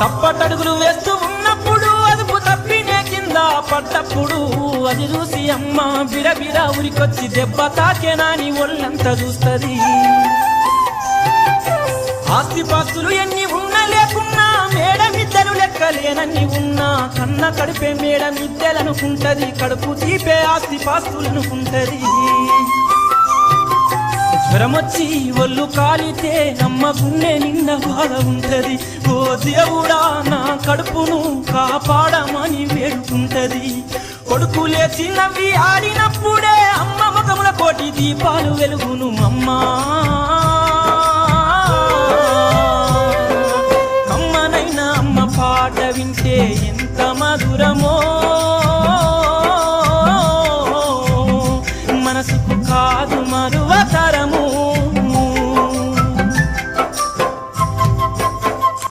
తప్పటడుగులు వేస్తూ ఉన్నప్పుడు అదుపు తప్పినే కింద పడ్డప్పుడు అది చూసి అమ్మ బిరబిర ఉరికొచ్చి దెబ్బ తాకేనాని ఒళ్ళంతా చూస్తది. ఆస్తిపాస్తులు ఎన్ని ఉన్నా లేకున్నా మేడ మిద్దెలు లెక్కలేనన్ని ఉన్నా కన్న కడిపే మేడమిద్దెలనుకుంటది కడుపు తీపే ఆస్తిపాస్తులనుకుంటది. జ్వరమొచ్చి ఒళ్ళు కాలితే నమ్మకుండే నిన్న బాధ ఉంటది. ఓ దేవుడా నా కడుపును కాపాడమని వేడుకుంటది. కొడుకు లేచి నవ్వి ఆడినప్పుడే అమ్మ ముఖముల కోటి దీపాలు వెలుగును మమ్మా అమ్మనైనా అమ్మ పాట వింటే ఎంత మధురమో. మనసుకు కాదు మరువతర